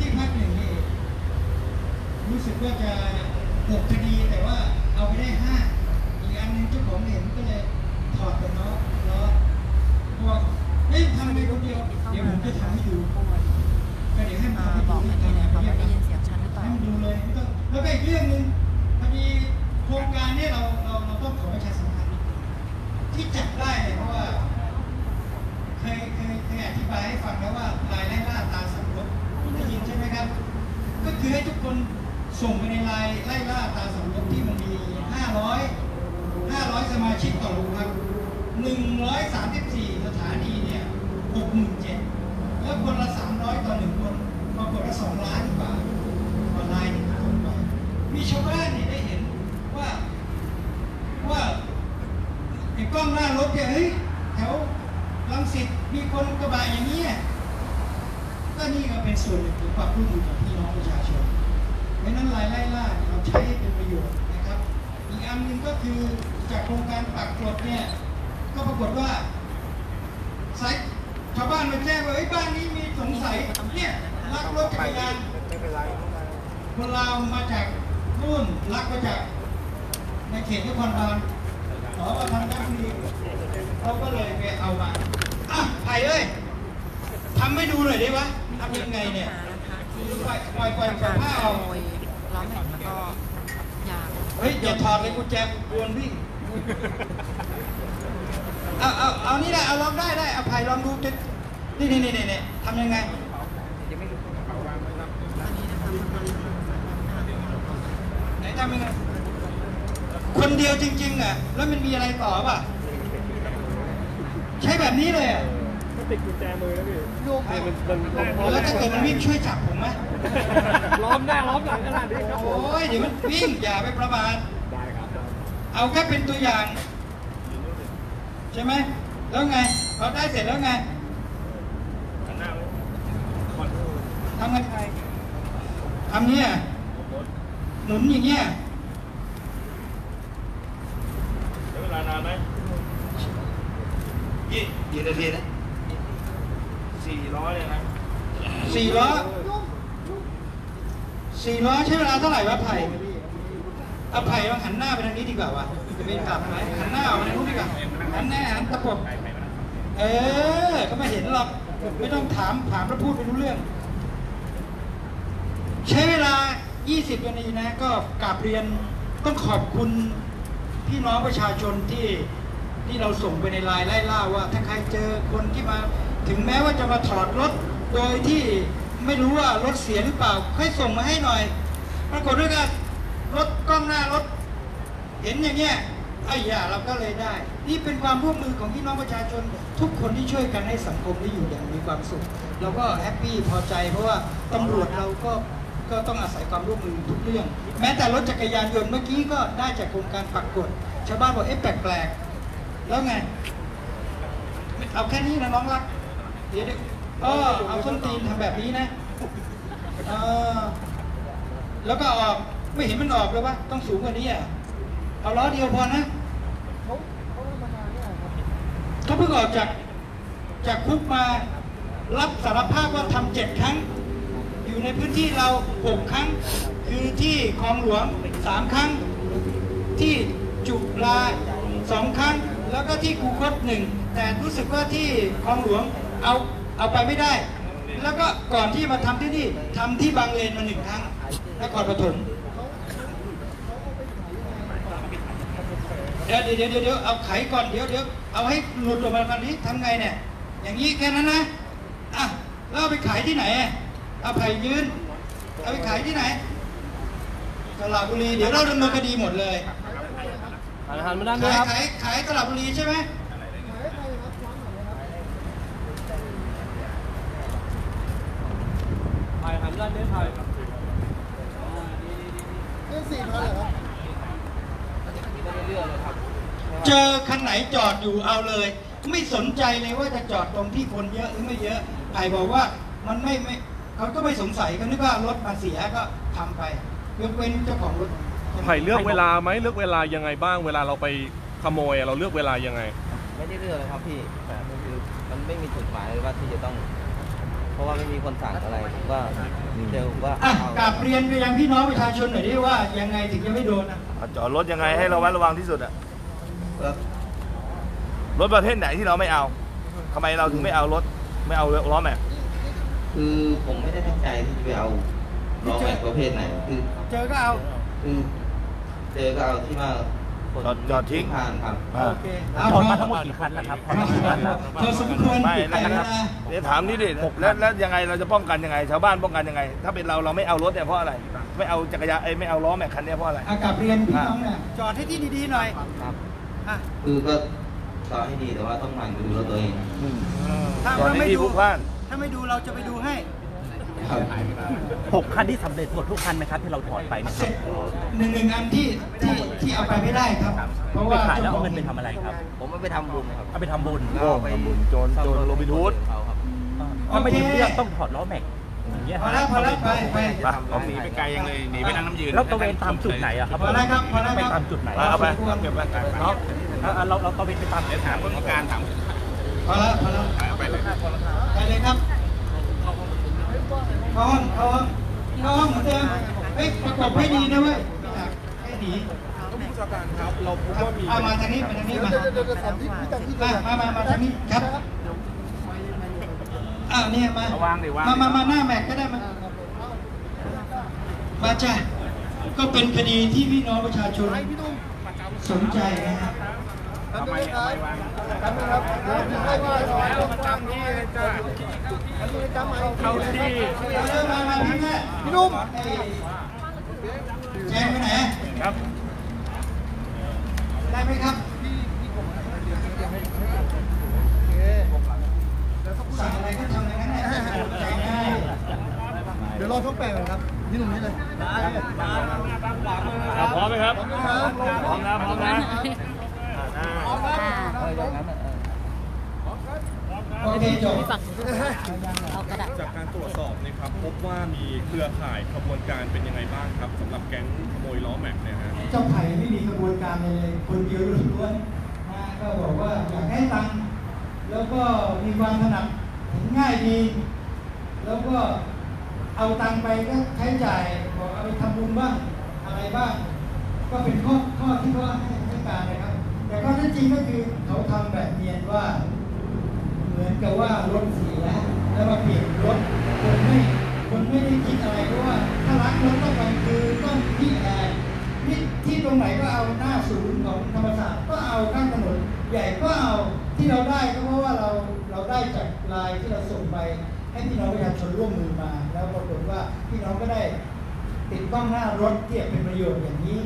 ที่ภาคหนึ่งนี่รู้สึกว่าจะหกคดีแต่ว่าเอาไปได้ห้าอีกอันหนึงเจ้าของเห็นก็เลยถอดตัวล้อล้อบอกเฮ้ยทำไปคนเดียวเดี๋ยวผมจะทำให้ดูก็เดี๋ยวให้มันอ่าทำให้บดูอกมาทีนะบอกว่าได้ยิน ส่งไปในไลายไล่ล่าตาสังรบที่มันมี 500 500 สมาชิกต่อโรงพัก134 สถานีเนี่ย67,000แล้วคนละ 300 ต่อหนึ่งคนปรากฏว่า2ล้านกว่าต่อลายหนึ่งคนไปมีชาวบ้านเนี่ยได้เห็นว่าว่าไอ้กล้องหน้ารถเนี่ยเฮ้ยแถวลังสิตมีคนกระบะอย่างนี้ก็นี่ก็เป็นส่วนหนึ่งของความร่วมมือของพี่น้องประชาชน เพราะนั้นรายไล่ล่าเราใช้ให้เป็นประโยชน์นะครับ อีกอันหนึ่งก็คือจากโครงการปักกรดเนี่ยก็ปรากฏว่าสายชาวบ้านมาแจ้งว่าไอ้บ้านนี้มีสงสัยเนี่ยลักรถจักรยานคนลาวมาจากนู่นลักมาจาก ในเขตนครบาลขอมาทำน้ำดีเขาก็เลยไปเอามาอะไผ่เอ้ยทำให้ดูหน่อยได้ปะทำยังไงเนี่ยปล่อยปล่อยปล่อยผ้าเอา โมยล้อแม็กซ์แล้วก็ยางเฮ้ยอย่าถอดเลยกุญแจกวนวิ่งเอาเอาเอานี่แหละเอาลองได้ได้เอาไผ่ลองดูจะนี่นี่นี่นี่ทำยังไงอันนี้นะคะกำลังไหนทำยังไงคนเดียวจริงๆอะแล้วมันมีอะไรต่อป่ะ ใช้แบบนี้เลยอะมัน ติดกุญแจมือแล้วพี่นี่มันมันแล้วถ้าเกิดมันวิ่งช่วยจับผมไหมล้อมหน้าล้อมหลังขนาดนี้ครับผมโอ้ยเดี๋ยวมันวิ่งอย่าไปประมาทได้ครับ เอาแค่เป็นตัวอย่าง ใช่ไหมแล้วไงพอได้เสร็จแล้วไงหน้าไว้คอนทำไงทำเนี้ยหนุนอย่างเงี้ยใช้เวลานานไหมยี่กี่นาทีนะ สี่ร้อยเลยนะสี่ล้อสี่ล้อใช้เวลาเท่าไหร่วะไผ่เอาไผ่ลองหันหน้าไปทางนี้ดีกว่าวะจะไปกลับไหมหันหน้าออกไปทางนู้นดีกว่าหันหน้าหันตะปบเออเขาไม่เห็นหรอกไม่ต้องถามถามแล้วพูดไปรู้เรื่อง ใช้เวลา 20นาทีนะ ก็กราบเรียนต้องขอบคุณพี่น้องประชาชนที่ที่เราส่งไปในไลน์ไล่ล่าว่า ถ้าใครเจอคนที่มา ถึงแม้ว่าจะมาถอดรถโดยที่ไม่รู้ว่ารถเสียหรือเปล่าค่อยส่งมาให้หน่อยปรากฏด้วยกันรถกล้องหน้ารถ เห็นอย่างเงี้ยไอ้ยาเราก็เลยได้ นี่เป็นความร่วมมือของพี่น้องประชาชน ทุกคนที่ช่วยกันให้สังคมได้อยู่อย่างมีความสุขเราก็แฮปปี้พอใจ เพราะว่าตำรวจเราก็ก็ต้องอาศัยความร่วมมือทุกเรื่อง แม้แต่รถจักรยานยนต์เมื่อกี้ก็ได้จากโครงการปักกฎชาวบ้านบอกเอ๊ะแปลกๆแล้วไง เอาแค่นี้นะน้องรัก เดี๋ยวเดี๋ยวเออเอาส้นตีนทำแบบนี้นะเออแล้วก็ออกไม่เห็นมันออกเลยวะต้องสูงกว่านี้อะเอาล้อเดียวพอนะเขาเพิ่งออกจากจากคุกมารับสารภาพว่าทำเจ็ดครั้ง อยู่ในพื้นที่เราหกครั้ง คือที่คลองหลวงสามครั้ง ที่จุฬาสองครั้ง แล้วก็ที่คูคตหนึ่งแต่รู้สึกว่าที่คลองหลวง เอาเอาไปไม่ได้ แล้วก็ก่อนที่มาทำที่นี่ทำที่บางเลนมาหนึ่งครั้งนครปฐมเดี๋ยวเดี๋ยวเดี๋ยวเดี๋ยวเอาไขก่อนเดี๋ยวเดี๋ยวเอาให้หลุดออกมาก่อนนี้ทำไงเนี่ย อย่างนี้แค่นั้นนะอะแล้วเอาไปขายที่ไหนอะเอาไผ่ยืนเอาไปขายที่ไหนสระบุรีเดี๋ยวเราดำเนินคดีหมดเลยหันหันมาด้านนี้ขายครับขายขายตลาดบุรีใช่ไหม ถ่ายหันด้านนี้ถ่ายเจอคันไหนจอดอยู่เอาเลย ไม่สนใจเลยว่าจะจอดตรงที่คนเยอะหรือไม่เยอะไผ่บอกว่ามันไม่ไม่เขาก็ไม่สงสัยก็นึกว่ารถมาเสียก็ทำไปยกเว้นเจ้าของรถไผ่เลือกเวลาไหมเลือกเวลายังไงบ้าง เวลาเราไปขโมยอะเราเลือกเวลายังไง ไม่ได้เลือกเลยครับพี่แต่ก็คือมันไม่มีจุดหมายเลยว่าที่จะต้องอ ราะว่าไม่มีคนสั่งอะไรผมก็เดี๋ยวผมก็อะเอากราบเรียนไปยังพี่น้องประชาชนหน่อยดิว่ายังไงถึงจะไม่โดนนะเอาจอดรถยังไงให้ระวัดระวังที่สุดอะก็รถประเภทไหนที่เราไม่เอาทำไมเราถึงไม่เอารถไม่เอาล้อแม็กซ์คือผมไม่ได้ตั้งใจที่จะไปเอาล้อแม็กประเภทไหน คือ เจอก็เอาคือเจอก็เอาที่ว่าคน จอดจอดทิ้งผ่านครับอ่า โอเคเอาชนมาพอทั้งหมดกี่คันแล้วครับพอสมควรไม่ปิดไปนะแล้วนะเดี๋ยวถามนี่ดิแล้วแล้วยังไงเราจะป้องกันยังไง ชาวบ้านป้องกันยังไง ถ้าเป็นเราเราไม่เอารถเนี่ยเพราะอะไร ไม่เอาจักรยานเอ้ยไม่เอาล้อแม็กซ์คันเนี้ยเพราะอะไร อากาศเรียนพี่น้องเนี่ย จอดให้ที่ดีๆหน่อยครับ อะคือก็ต่อให้ดีแต่ว่าต้องหมั่นดูรถตัวเอง ถ้าจอดเราให้ไม่ดีดูพลุกพล่านถ้าไม่ดูเราจะไปดูให้ครับ หกคันที่สำเร็จหมดทุกคันไหมครับที่เราถอดไปเนี่ยเสร็จหนึ่งหนึ่งอันที่ที่ที่เอาไปไม่ได้ครับ เพราะไปว่าขายแล้วเอาเงินไปทำอะไรครับ ผมไม่ไปทำบุญครับเอาไปทำบุญโอ้ทำบุญโจรโจรโรบินฮูด เขาครับถ้าไม่ถึงเรื่องต้องถอดล้อแม็กอย่างเงี้ยพอแล้วพอแล้วไปไปไปเอาหนีไปไกลยังเลยหนีไปนั่งน้ำยืนแล้วตระเวนตามจุดไหนอะครับพอแล้วครับพอแล้วไปครับตามจุดไหนไปเอาไปเอาเก็บไปเนาะอะอะเราเราตระเวนไปตามจุดไหนการถามพอแล้วพอแล้วไปเลยไปเลยครับ เข้าห้องเข้าห้องเข้าห้องเหมือนเดิมเฮ้ยประกบให้ดีนะเว้ยไม่อยากให้หนีเราพบว่ามีเอามาทางนี้มาทางนี้มามามามามาทางนี้ครับอ้าวเนี่ยมาาวางดิวางมามามาหน้าแม็กก็ได้มามาจ้ะก็เป็นคดีที่พี่น้องประชาชนสนใจนะครับทำไมทำไมวาง เข้าที่เริ่มมามาพี่แม่พี่นุ่มแจงไปไหนครับ ได้ไหมครับสั่งอะไรก็ทำอย่างนั้นแหละใจง่ายเดี๋ยวรอช่องแปดก่อนครับนี่ตรงนี้เลยพร้อมไหมครับพร้อมนะพร้อมนะ โอเคจบเอากระดาษ จากการตรวจสอบนะครับพบว่ามีเครือข่ายขบวนการเป็นยังไงบ้างครับสำหรับแก๊งขโมยล้อแม็กเนี่ยฮะ เจ้าไผ่ไม่มีกระบวนการเลย คนเดียวล้วนๆนะก็บอกว่าอยากให้ตังค์แล้วก็มีความถนัดเห็นง่ายดี แล้วก็เอาตังค์ไปก็ใช้จ่ายบอกเอาไปทำบุญบ้างอะไรบ้าง ก็เป็นข้อข้อที่เขาให้ให้การนะครับ แต่ข้อเท็จจริงก็คือเขาทำแบบเนียนว่า มือนกับว่ารถเสียแล้วมาเปลี่ยนรถคนไม่คนไม่ได้คิดอะไรเพราะว่าถ้าล้างรถต้องไปคือต้องที่แอร์ที่ที่ตรงไหนก็เอาหน้าศูนย์ของธรรมศาสตร์ก็เอาข้างถนนใหญ่ก็เอาที่เราได้ก็เพราะว่าเราเราได้จากลายที่เราส่งไป ให้พี่น้องประชาชนร่วมมือมา แล้วปรากฏว่าพี่น้องก็ได้ติดกล้องหน้ารถเที่เป็นประโยชน์อย่างนี้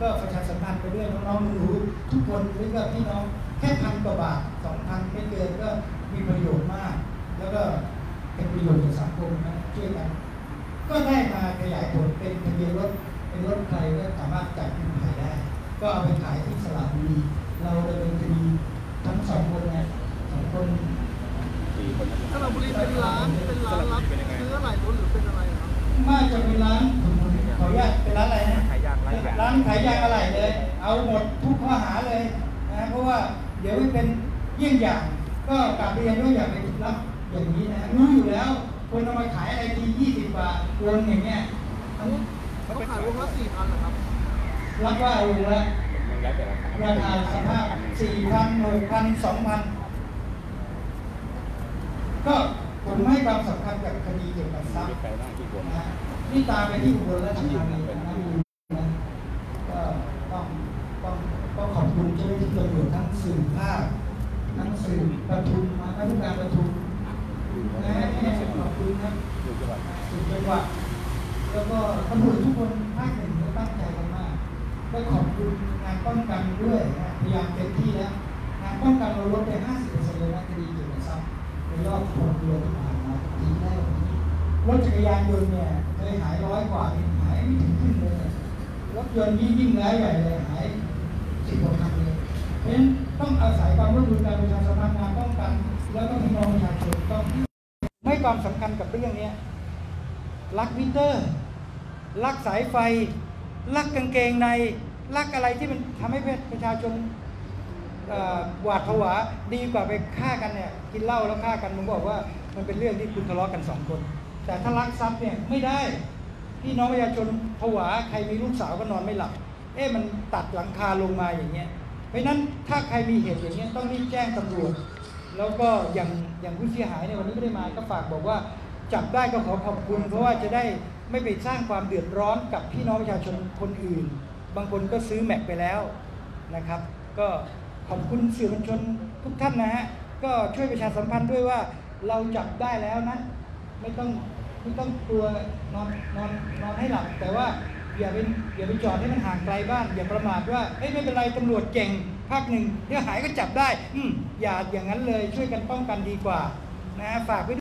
ก็ประชาสัมพันธ์ไปเรื่อยน้องๆรู้ทุกคนหรือว่าพี่น้องแค่พันกว่าบาทสองพันไม่เกินก็ มีประโยชน์มาก แล้วก็เป็นประโยชน์กับสังคมนะช่วยกัน ก็ได้มาขยายผลเป็นทะเบียนรถเป็นรถใครก็สามารถจับกุมภัยได้ ก็เอาไปขายที่สระบุรีเราดำเนินคดีทั้งสองคนเนี่ยสองคนถ้าเราบุรีเป็นร้านเป็นร้านรับซื้ออะไรรถหรือเป็นอะไรครับน่าจะเป็นร้านผมขออนุญาตเป็นร้านอะไรนะขายยางร้านขายยางอะไรเลย เอาหมดทุกข้อหาเลยนะเพราะว่าเดี๋ยวมันเป็นเยี่ยงอย่าง ก็กลับเรียนว่าอย่าไปรับอย่างนี้นะรู้อยู่แล้ว คนเอามาขายอะไรทียี่สิบบาทวนอย่างเงี้ยมันเขาขายวงละสี่พันเหรอครับรับว่าเอาละราคาสภาพสี่พันหกพันสองพันก็ผมให้ความสำคัญกับคดีเกี่ยวกับทรัพย์นะนี่ตามไปที่อุบลราชธานีนะนะก็ต้องต้องต้องขอบคุณเจ้าหน้าที่ตำรวจทั้งสื่อภาค ทั้งสื่อประทุมมาทั้งการปทุมนะขอบคุณครับสุดจังหวัดแล้วก็ตำรวจทุกคนภาคหนึ่งก็ตั้งใจกันมากก็ขอบคุณงานป้องกันด้วยนะพยายามเต็มที่แล้วงานป้องกันเราลดไป 50%เลยนะคดีเกี่ยวกับทรัพย์ในรอบหกเดือนที่ผ่านมาปีแรกวันนี้รถจักรยานยนต์เนี่ยเคยหายร้อยกว่านี่หายไม่ถึงครึ่งเลยรถยนต์ยิ่งยิ่งร้ายใหญ่เลยหายสิบกว่าคันเลยเพราะฉะนั้น ต้องอาศัยความร่วมมือการประชาสัมพันธ์งานป้องกัน แล้วก็พี่น้องประชาชนต้องให้ความสำคัญกับเรื่องนี้ยรักมิเตอร์ลักสายไฟ ลักกางเกงใน ลักอะไรที่มันทำให้ประชาชนอ่อหวาดผวาดีกว่าไปฆ่ากันเนี่ยกินเหล้าแล้วฆ่ากันผมบอกว่ามันเป็นเรื่องที่คุณทะเลาะกันสองคน แต่ถ้ารักทรัพย์เนี่ยไม่ได้พี่น้องประชาชนผวาใครมีลูกสาวก็นอนไม่หลับ เอ๊ะมันตัดหลังคาลงมาอย่างเงี้ย เพราะนั้นถ้าใครมีเหตุอย่างเงี้ต้องรีบแจ้งตำรวจ แล้วก็อย่างอย่างผู้เสียหายเนี่ยวันนี้ไม่ได้มาก็ฝากบอกว่าจับได้ก็ขอขอบคุณ เพราะว่าจะได้ไม่ไปสร้างความเดือดร้อนกับพี่น้องประชาชนคนอื่น บางคนก็ซื้อแม็กไปแล้วนะครับ ก็ขอบคุณสื่อมวลชนทุกท่านนะฮะก็ช่วยประชาสัมพันธ์ด้วยว่าเราจับได้แล้วนะ ไม่ต้องไม่ต้องกลัวนอนนอนนอนให้หลับแต่ว่า อย่าไปอย่าไปจอดให้มันห่างไกลบ้านอย่าประมาทว่าเอ้ยไม่เป็นไรตำรวจเก่งภาคหนึ่งเดี๋ยวหายก็จับได้ อืมอย่าอย่างนั้นเลยช่วยกันป้องกันดีกว่านะฝากไว้